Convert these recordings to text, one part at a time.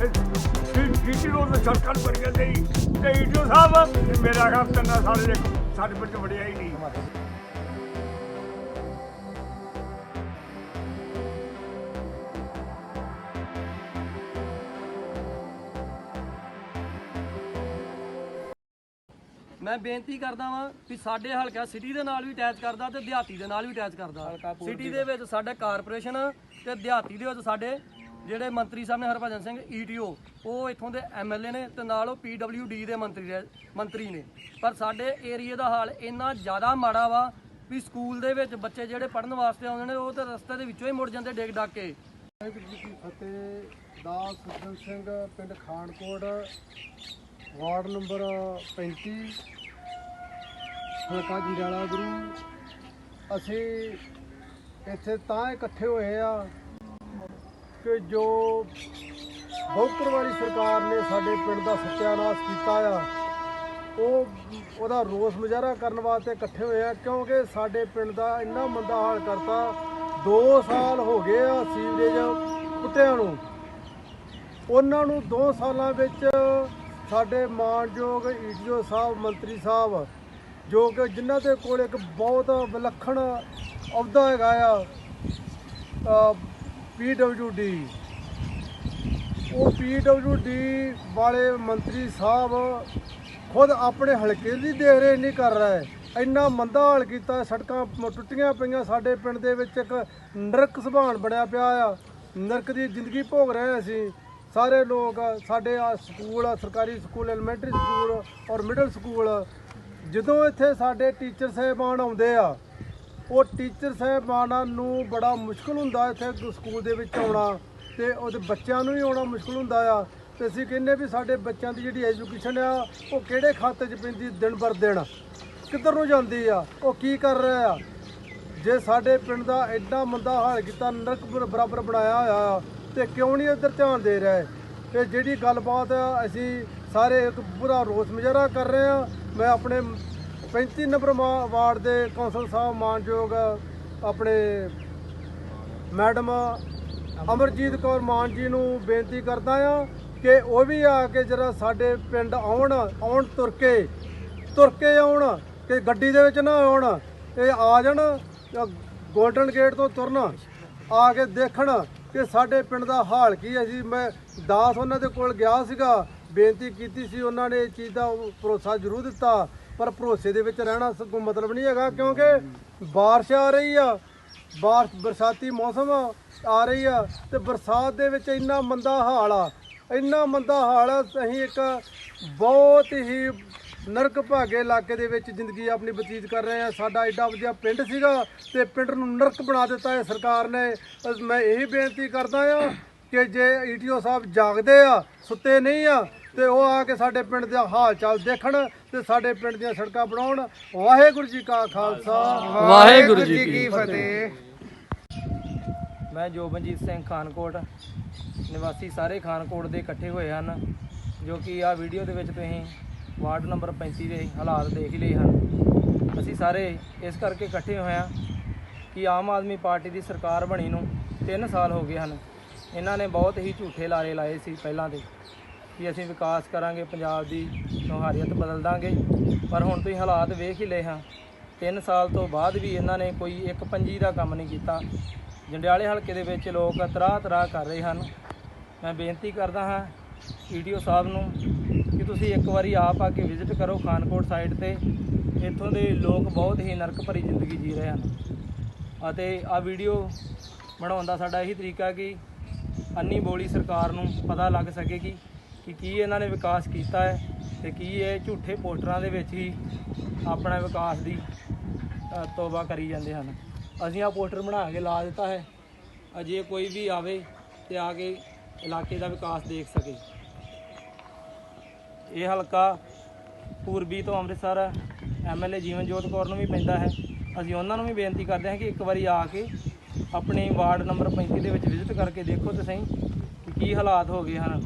GT road ਦੇ ਸੜਕਾਂ ਪਰ ਗਏ ਸੀ ਤੇ ਈਟੀਓ ਸਾਹਿਬ ਮੇਰਾ ਘਰ ਤੰਨਾ ਸਾਰੇ ਸਾਡੇ ਪਿੰਡ ਵੜਿਆ ਹੀ ਨਹੀਂ ਮੈਂ ਬੇਨਤੀ ਕਰਦਾ ਵਾਂ ਕਿ ਸਾਡੇ ਹਲਕਾ ਸਿਟੀ ਦੇ ਨਾਲ ਵੀ ਅਟੈਚ ਕਰਦਾ ਤੇ ਦਿਹਾਤੀ ਦੇ ਨਾਲ ਵੀ ਅਟੈਚ ਕਰਦਾ। ਸਿਟੀ ਦੇ ਵਿੱਚ ਸਾਡਾ ਕਾਰਪੋਰੇਸ਼ਨ ਤੇ ਦਿਹਾਤੀ ਦੇ ਵਿੱਚ ਸਾਡੇ ਜਿਹੜੇ ਮੰਤਰੀ ਸਾਹਿਬ ਨੇ ਹਰਭਜਨ ਸਿੰਘ ਈਟੀਓ ਉਹ ਇੱਥੋਂ ਦੇ ਐਮਐਲਏ ਨੇ ਤੇ ਨਾਲ ਉਹ ਪੀਡਬਲਯੂਡੀ ਦੇ ਮੰਤਰੀ ਰਹਿ- ਮੰਤਰੀ ਨੇ। ਪਰ ਸਾਡੇ ਏਰੀਆ ਦਾ ਹਾਲ ਇੰਨਾ ਜ਼ਿਆਦਾ ਮਾੜਾ ਵਾ ਵੀ ਸਕੂਲ ਦੇ ਵਿੱਚ ਬੱਚੇ ਜਿਹੜੇ ਪੜ੍ਹਨ ਵਾਸਤੇ ਆਉਂਦੇ ਨੇ, ਉਹ ਤਾਂ ਰਸਤੇ ਦੇ ਵਿੱਚੋਂ ਹੀ ਮੁੜ ਜਾਂਦੇ ਡਿੱਗ ਡੱਕ ਕੇ। ਫਤਿਹ ਦਾਸ ਸੱਜਣ ਸਿੰਘ, ਪਿੰਡ ਖਾਨਕੋਟ, ਵਾਰਡ ਨੰਬਰ 35 ਹਲਕਾ ਜੰਡਿਆਲਾ ਗੁਰੂ। ਅਸੀਂ ਇੱਥੇ ਤਾਂ ਇਕੱਠੇ ਹੋਏ ਆ ਕਿ ਜੋ ਬਹੁਕਰ ਵਾਲੀ ਸਰਕਾਰ ਨੇ ਸਾਡੇ ਪਿੰਡ ਦਾ ਸਤਿਆਨਾਸ਼ ਕੀਤਾ ਆ, ਉਹ ਉਹਦਾ ਰੋਸ ਮੁਜ਼ਾਹਰਾ ਕਰਨ ਵਾਸਤੇ ਇਕੱਠੇ ਹੋਏ ਆ, ਕਿਉਂਕਿ ਸਾਡੇ ਪਿੰਡ ਦਾ ਇੰਨਾ ਮੰਦਾ ਹਾਲ ਕਰਤਾ 2 ਸਾਲ ਹੋ ਗਏ ਆ ਸੀਵਰੇਜ ਕੁੱਤਿਆਂ ਨੂੰ। ਉਹਨਾਂ ਨੂੰ 2 ਸਾਲਾਂ ਵਿੱਚ ਸਾਡੇ ਮਾਨਯੋਗ ਈਡੀਓ ਸਾਹਿਬ, ਮੰਤਰੀ ਸਾਹਿਬ, ਜੋ ਕਿ ਜਿਨ੍ਹਾਂ ਦੇ ਕੋਲ ਇੱਕ ਬਹੁਤ ਵਿਲੱਖਣ ਅਹੁਦਾ ਹੈਗਾ ਆ ਪੀਡਬਲਯੂਡੀ ਉਹ ਪੀਡਬਲਯੂਡੀ ਵਾਲੇ ਮੰਤਰੀ ਸਾਹਿਬ ਖੁਦ ਆਪਣੇ ਹਲਕੇ ਦੀ ਦੇਖ ਰੇਖ ਨਹੀਂ ਕਰ ਰਹੇ। ਇੰਨਾ ਮੰਦਾ ਹਾਲ ਕੀਤਾ, ਸੜਕਾਂ ਟੁੱਟੀਆਂ ਪਈਆਂ। ਸਾਡੇ ਪਿੰਡ ਦੇ ਵਿੱਚ ਇੱਕ ਨਰਕ ਸੁਭਾਨ ਬਣਿਆ ਪਿਆ ਆ। ਨਰਕ ਦੀ ਜ਼ਿੰਦਗੀ ਭੋਗ ਰਹੇ ਅਸੀਂ। ਸਾਰੇ ਲੋਕ, ਸਾਡੇ ਆ ਸਕੂਲ, ਆ ਸਰਕਾਰੀ ਸਕੂਲ, ਐਲੀਮੈਂਟਰੀ ਸਕੂਲ ਔਰ ਮਿਡਲ ਸਕੂਲ, ਜਦੋਂ ਇੱਥੇ ਸਾਡੇ ਟੀਚਰ ਸਾਹਿਬਾਨ ਆਉਂਦੇ ਆ ਉਹ ਟੀਚਰ ਸਾਹਿਬਾਨਾਂ ਨੂੰ ਬੜਾ ਮੁਸ਼ਕਲ ਹੁੰਦਾ ਇੱਥੇ ਸਕੂਲ ਦੇ ਵਿੱਚ ਆਉਣਾ ਤੇ ਉਹਦੇ ਬੱਚਿਆਂ ਨੂੰ ਵੀ ਆਉਣਾ ਮੁਸ਼ਕਲ ਹੁੰਦਾ ਆ। ਤੇ ਅਸੀਂ ਕਹਿੰਦੇ ਵੀ ਸਾਡੇ ਬੱਚਿਆਂ ਦੀ ਜਿਹੜੀ ਐਜੂਕੇਸ਼ਨ ਆ, ਉਹ ਕਿਹੜੇ ਖਾਤੇ 'ਚ ਪੈਂਦੀ ਦਿਨ ਬਰ ਦਿਨ? ਕਿੱਧਰ ਨੂੰ ਜਾਂਦੀ ਆ? ਉਹ ਕੀ ਕਰ ਰਿਹਾ ਆ? ਜੇ ਸਾਡੇ ਪਿੰਡ ਦਾ ਐਡਾ ਮੰਦਾ ਹਾਲ ਕੀਤਾ, ਨਰਕ ਬਰਾਬਰ ਬਣਾਇਆ ਹੋਇਆ ਆ, ਤੇ ਕਿਉਂ ਨਹੀਂ ਇੱਧਰ ਧਿਆਨ ਦੇ ਰਿਹਾ? ਤੇ ਜਿਹੜੀ ਗੱਲਬਾਤ ਆ, ਅਸੀਂ ਸਾਰੇ ਇੱਕ ਪੂਰਾ ਰੋਸ ਮੁਜ਼ਾਹਰਾ ਕਰ ਰਹੇ ਆ। ਮੈਂ ਆਪਣੇ 35 ਨੰਬਰ ਮਾ- ਵਾਰਡ ਦੇ ਕੌਂਸਲ ਸਾਹਿਬ ਮਾਨਯੋਗ ਆਪਣੇ ਮੈਡਮ ਅਮਰਜੀਤ ਕੌਰ ਮਾਨ ਜੀ ਨੂੰ ਬੇਨਤੀ ਕਰਦਾ ਆ ਕਿ ਉਹ ਵੀ ਆ ਕੇ ਜਰਾ ਸਾਡੇ ਪਿੰਡ ਆਉਣ ਆਉਣ ਤੁਰ ਕੇ ਤੁਰ ਕੇ ਆਉਣ, ਕਿ ਗੱਡੀ ਦੇ ਵਿੱਚ ਨਾ ਆਉਣ, ਇਹ ਆ ਜਾਣ ਗੋਲਡਨ ਗੇਟ ਤੋਂ ਤੁਰਨ, ਆ ਕੇ ਦੇਖਣ ਕਿ ਸਾਡੇ ਪਿੰਡ ਦਾ ਹਾਲ ਕੀ ਹੈ। ਜੀ, ਮੈਂ ਦਾਸ ਉਹਨਾਂ ਦੇ ਕੋਲ ਗਿਆ ਸੀਗਾ, ਬੇਨਤੀ ਕੀਤੀ ਸੀ ਉਹਨਾਂ ਨੇ ਇਸ ਚੀਜ਼ ਦਾ ਭਰੋਸਾ ਜ਼ਰੂਰ ਦਿੱਤਾ। ਪਰ ਭਰੋਸੇ ਦੇ ਵਿੱਚ ਰਹਿਣਾ ਸ- ਕੋਈ ਮਤਲਬ ਨਹੀਂ ਹੈਗਾ, ਕਿਉਂਕਿ ਬਾਰਿਸ਼ ਆ ਰਹੀ ਆ। ਬਾਰਿਸ਼, ਬਰਸਾਤੀ ਮੌਸਮ ਆ ਰਹੀ ਆ ਤੇ ਬਰਸਾਤ ਦੇ ਵਿੱਚ ਇੰਨਾ ਮੰਦਾ ਹਾਲ ਆ। ਇੰਨਾ ਮੰਦਾ ਹਾਲ ਆ, ਅਸੀਂ ਇੱਕ ਬਹੁਤ ਹੀ ਨਰਕ ਭਾਗੇ ਇਲਾਕੇ ਦੇ ਵਿੱਚ ਜ਼ਿੰਦਗੀ ਆਪਣੀ ਬਤੀਤ ਕਰ ਰਹੇ ਆ। ਸਾਡਾ ਐਡਾ ਵਧੀਆ ਪਿੰਡ ਸੀਗਾ ਤੇ ਪਿੰਡ ਨੂੰ ਨਰਕ ਬਣਾ ਦਿੱਤਾ ਹੈ ਸਰਕਾਰ ਨੇ। ਮੈਂ ਇਹੀ ਬੇਨਤੀ ਕਰਦਾ ਆ ਕਿ ਜੇ ਈਟੀਓ ਸਾਹਿਬ ਜਾਗਦੇ ਆ, ਸੁੱਤੇ ਨਹੀਂ ਆ ਤੇ ਉਹ ਆ ਕੇ ਸਾਡੇ ਪਿੰਡ ਦਾ ਹਾਲ ਚਾਲ ਦੇਖਣ ਤੇ ਸਾਡੇ ਪਿੰਡ ਦੀਆਂ ਸੜਕਾਂ ਬਣਾਉਣ। ਵਾਹਿਗੁਰੂ ਜੀ ਕਾ ਖਾਲਸਾ। ਵਾਹਿਗੁਰੂ ਜੀ ਕੀ ਫਤਿਹ। ਮੈਂ ਜੋਬਨਜੀਤ ਸਿੰਘ ਖਾਨਕੋਟ। ਨਿਵਾਸੀ ਸਾਰੇ ਖਾਨਕੋਟ ਦੇ ਇਕੱਠੇ ਹੋਏ ਹਨ ਜੋ ਕਿ ਆ ਵੀਡੀਓ ਦੇ ਵਿੱਚ ਤੁਸੀਂ ਵਾਰਡ ਨੰਬਰ 35 ਦੇ ਹਾਲਾਤ ਦੇਖ ਹੀ ਲਏ ਹਨ। ਅਸੀਂ ਸਾਰੇ ਇਸ ਕਰਕੇ ਇਕੱਠੇ ਹੋਏ ਹਾਂ ਕਿ ਆਮ ਆਦਮੀ ਪਾਰਟੀ ਦੀ ਸਰਕਾਰ ਬਣੀ ਨੂੰ 3 ਸਾਲ ਹੋ ਗਏ ਹਨ। ਇਹਨਾਂ ਨੇ ਬਹੁਤ ਹੀ ਝੂਠੇ ਲਾਰੇ ਲਾਏ ਸੀ ਪਹਿਲਾਂ ਦੇ। ਕਿ ਅਸੀਂ ਵਿਕਾਸ ਕਰਾਂਗੇ, ਪੰਜਾਬ ਦੀ ਨੁਹਾਰੀਅਤ ਬਦਲ ਦਾਂਗੇ। ਪਰ ਹੁਣ ਤੁਸੀਂ ਹਾਲਾਤ ਵੇਖ ਹੀ ਲਏ ਹਾਂ। 3 ਸਾਲ ਤੋਂ ਬਾਅਦ ਵੀ ਇਹਨਾਂ ਨੇ ਕੋਈ ਇੱਕ ਪੰਜੀ ਦਾ ਕੰਮ ਨਹੀਂ ਕੀਤਾ। ਜੰਡਿਆਲੇ ਹਲਕੇ ਦੇ ਵਿੱਚ ਲੋਕ ਤਰਾ ਤਰਾ ਕਰ ਰਹੇ ਹਨ। ਮੈਂ ਬੇਨਤੀ ਕਰਦਾ ਹਾਂ ਈਡੀਓ ਸਾਹਿਬ ਨੂੰ ਕਿ ਤੁਸੀਂ ਇੱਕ ਵਾਰੀ ਆਪ ਆ ਕੇ ਵਿਜ਼ਿਟ ਕਰੋ ਖਾਨਕੋਟ ਸਾਈਡ ਤੇ। ਇੱਥੋਂ ਦੇ ਲੋਕ ਬਹੁਤ ਹੀ ਨਰਕ ਭਰੀ ਜ਼ਿੰਦਗੀ ਜੀ ਰਹੇ ਹਨ। ਅਤੇ ਆ ਵੀਡੀਓ ਬਣਾਉਣ ਦਾ ਸਾਡਾ ਇਹੀ ਤਰੀਕਾ ਕਿ ਅੰਨੀ ਬੋਲੀ ਸਰਕਾਰ ਨੂੰ ਪਤਾ ਲੱਗ ਸਕੇ ਕਿ ਕਿ ਕੀ ਇਹਨਾਂ ਨੇ ਵਿਕਾਸ ਕੀਤਾ ਹੈ ਤੇ ਕੀ ਇਹ ਝੂਠੇ ਪੋਸਟਰਾਂ ਦੇ ਵਿੱਚ ਹੀ ਆਪਣਾ ਵਿਕਾਸ ਦੀ ਤੋਬਾ ਕਰੀ ਜਾਂਦੇ ਹਨ। ਅਸੀਂ ਆ ਪੋਸਟਰ ਬਣਾ ਕੇ ਲਾ ਦਿੱਤਾ ਹੈ। ਅਜੇ ਕੋਈ ਵੀ ਆਵੇ ਤੇ ਆ ਕੇ ਇਲਾਕੇ ਦਾ ਵਿਕਾਸ ਦੇਖ ਸਕੇ। ਇਹ ਹਲਕਾ ਪੂਰਬੀ ਤੋਂ ਅੰਮ੍ਰਿਤਸਰ ਐਮਐਲਏ ਜੀਵਨਜੋਤ ਕੌਰ ਨੂੰ ਵੀ ਪੈਂਦਾ ਹੈ। ਅਸੀਂ ਉਹਨਾਂ ਨੂੰ ਵੀ ਬੇਨਤੀ ਕਰਦੇ ਹਾਂ ਕਿ ਇੱਕ ਵਾਰੀ ਆ ਕੇ ਆਪਣੇ ਵਾਰਡ ਨੰਬਰ 35 ਦੇ ਵਿੱਚ ਵਿਜ਼ਿਟ ਕਰਕੇ ਦੇਖੋ ਤੇ ਸਹੀ ਕਿ ਕੀ ਹਾਲਾਤ ਹੋ ਗਏ ਹਨ।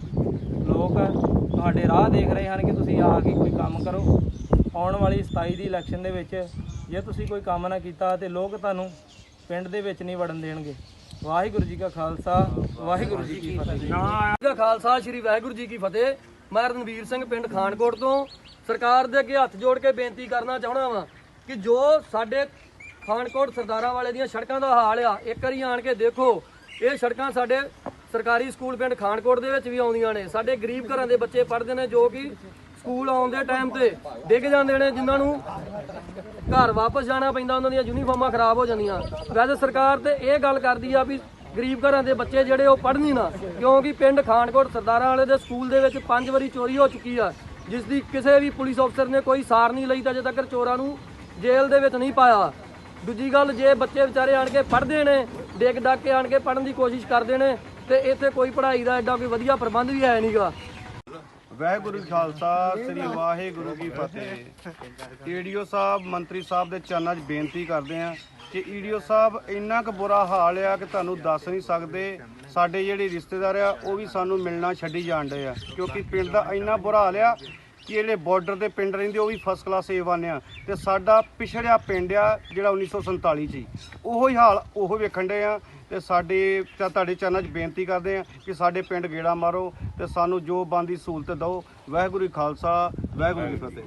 ਲੋਕ ਤੁਹਾਡੇ ਰਾਹ ਦੇਖ ਰਹੇ ਹਨ ਕਿ ਤੁਸੀਂ ਆ ਕੇ ਕੋਈ ਕੰਮ ਕਰੋ। ਆਉਣ ਵਾਲੀ 27 ਦੀ ਇਲੈਕਸ਼ਨ ਦੇ ਵਿੱਚ ਜੇ ਤੁਸੀਂ ਕੋਈ ਕੰਮ ਨਾ ਕੀਤਾ ਤੇ ਲੋਕ ਤੁਹਾਨੂੰ ਪਿੰਡ ਦੇ ਵਿੱਚ ਨਹੀਂ ਵੜਨ ਦੇਣਗੇ। ਵਾਹਿਗੁਰੂ ਜੀ ਕਾ ਖਾਲਸਾ ਵਾਹਿਗੁਰੂ ਜੀ ਕੀ ਫਤਿਹ। ਨਾ ਜੀ ਕਾ ਖਾਲਸਾ ਸ੍ਰੀ ਵਾਹਿਗੁਰੂ ਜੀ ਕੀ ਫਤਿਹ। ਮੈਂ ਰਣਵੀਰ ਸਿੰਘ ਪਿੰਡ ਖਾਨਕੋਟ ਤੋਂ। ਸਰਕਾਰ ਦੇ ਅੱਗੇ ਹੱਥ ਜੋੜ ਕੇ ਬੇਨਤੀ ਕਰਨਾ ਚਾਹਣਾ ਵਾਂ ਕਿ ਜੋ ਸਾਡੇ ਖਾਨਕੋਟ ਸਰਦਾਰਾਂ ਵਾਲੇ ਦੀਆਂ ਸੜਕਾਂ ਦਾ ਹਾਲ ਆ ਇੱਕ ਵਾਰੀ ਆਣ ਕੇ ਦੇਖੋ। ਇਹ ਸੜਕਾਂ ਸਾਡੇ ਸਰਕਾਰੀ ਸਕੂਲ ਪਿੰਡ ਖਾਨਕੋਟ ਦੇ ਵਿੱਚ ਵੀ ਆਉਂਦੀਆਂ ਨੇ। ਸਾਡੇ ਗਰੀਬ ਘਰਾਂ ਦੇ ਬੱਚੇ ਪੜ੍ਹਦੇ ਨੇ ਜੋ ਕਿ ਸਕੂਲ ਆਉਣ ਦੇ ਟਾਈਮ ਤੇ ਡਿੱਗ ਜਾਂਦੇ ਨੇ, ਜਿਨ੍ਹਾਂ ਨੂੰ ਘਰ ਵਾਪਸ ਜਾਣਾ ਪੈਂਦਾ, ਉਹਨਾਂ ਦੀਆਂ ਯੂਨੀਫਾਰਮਾਂ ਖਰਾਬ ਹੋ ਜਾਂਦੀਆਂ। ਵੈਸੇ ਸਰਕਾਰ ਤੇ ਇਹ ਗੱਲ ਕਰਦੀ ਆ ਵੀ ਗਰੀਬ ਘਰਾਂ ਦੇ ਬੱਚੇ ਜਿਹੜੇ ਉਹ ਪੜ੍ਹਨੀ ਨਾ, ਕਿਉਂਕਿ ਪਿੰਡ ਖਾਨਕੋਟ ਸਰਦਾਰਾਂ ਵਾਲੇ ਦੇ ਸਕੂਲ ਦੇ ਵਿੱਚ ਪੰਜ ਵਾਰੀ ਚੋਰੀ ਹੋ ਚੁੱਕੀ ਆ ਜਿਸ ਦੀ ਕਿਸੇ ਵੀ ਪੁਲਿਸ ਅਫਸਰ ਨੇ ਕੋਈ ਸਾਰ ਨਹੀਂ ਲਈ ਤਾਂ ਅਜੇ ਤੱਕ ਚੋਰਾਂ ਨੂੰ ਜੇਲ੍ਹ ਦੇ ਵਿੱਚ ਨਹੀਂ ਪਾਇਆ। ਦੂਜੀ ਗੱਲ, ਜੇ ਬੱਚੇ ਵਿਚਾਰੇ ਆਣ ਕੇ ਪੜ੍ਹਦੇ ਨੇ, ਡਿੱਗ ਡੱਗ ਕੇ ਆਣ ਕੇ ਪੜ੍ਹਨ ਦੀ ਕੋਸ਼ਿਸ਼ ਕਰਦੇ ਨੇ ਤੇ ਇੱਥੇ ਕੋਈ ਪੜ੍ਹਾਈ ਦਾ ਐਡਾ ਕੋਈ ਵਧੀਆ ਪ੍ਰਬੰਧ ਵੀ ਹੈ ਨਹੀਂਗਾ। ਵਾਹਿਗੁਰੂ ਜੀ ਖਾਲਸਾ, ਸ੍ਰੀ ਵਾਹਿਗੁਰੂ ਕੀ ਫਤਿਹ। ਈਡੀਓ ਸਾਹਿਬ, ਮੰਤਰੀ ਸਾਹਿਬ ਦੇ ਚਰਨਾਂ 'ਚ ਬੇਨਤੀ ਕਰਦੇ ਆ ਕਿ ਈਡੀਓ ਸਾਹਿਬ ਇੰਨਾ ਕੁ ਬੁਰਾ ਹਾਲ ਆ ਕਿ ਤੁਹਾਨੂੰ ਦੱਸ ਨਹੀਂ ਸਕਦੇ, ਸਾਡੇ ਜਿਹੜੇ ਰਿਸ਼ਤੇਦਾਰ ਆ, ਉਹ ਵੀ ਸਾਨੂੰ ਮਿਲਣਾ ਛੱਡੀ ਜਾਣ ਡੇ ਆ। ਕਿਉਂਕਿ ਪਿੰਡ ਦਾ ਇੰਨਾ ਬੁਰਾ ਹਾਲ ਆ ਕਿ ਜਿਹੜੇ ਬਾਰਡਰ ਦੇ ਪਿੰਡ ਰਹਿੰਦੇ, ਉਹ ਵੀ ਫਸਟ ਕਲਾਸ ਏਵਾਨ ਆ। ਤੇ ਸਾਡਾ ਪਿਛੜਿਆ ਪਿੰਡ ਆ ਜਿਹੜਾ 1947 ਚ ਸੀ ਉਹੋ ਹੀ ਹਾਲ ਉਹ ਵੇਖਣ ਡੇ ਆ। ਤੇ ਸਾਡੇ ਤਾਂ ਤੁਹਾਡੇ ਚਰਨਾਂ 'ਚ ਬੇਨਤੀ ਕਰਦੇ ਆ ਕਿ ਸਾਡੇ ਪਿੰਡ ਗੇੜਾ ਮਾਰੋ ਤੇ ਸਾਨੂੰ ਜੋ ਬੰਦੀ ਸਹੂਲਤ ਦਿਓ। ਵਾਹਿਗੁਰੂ ਖਾਲਸਾ, ਵਾਹਿਗੁਰੂ ਜੀ ਫਤਿਹ।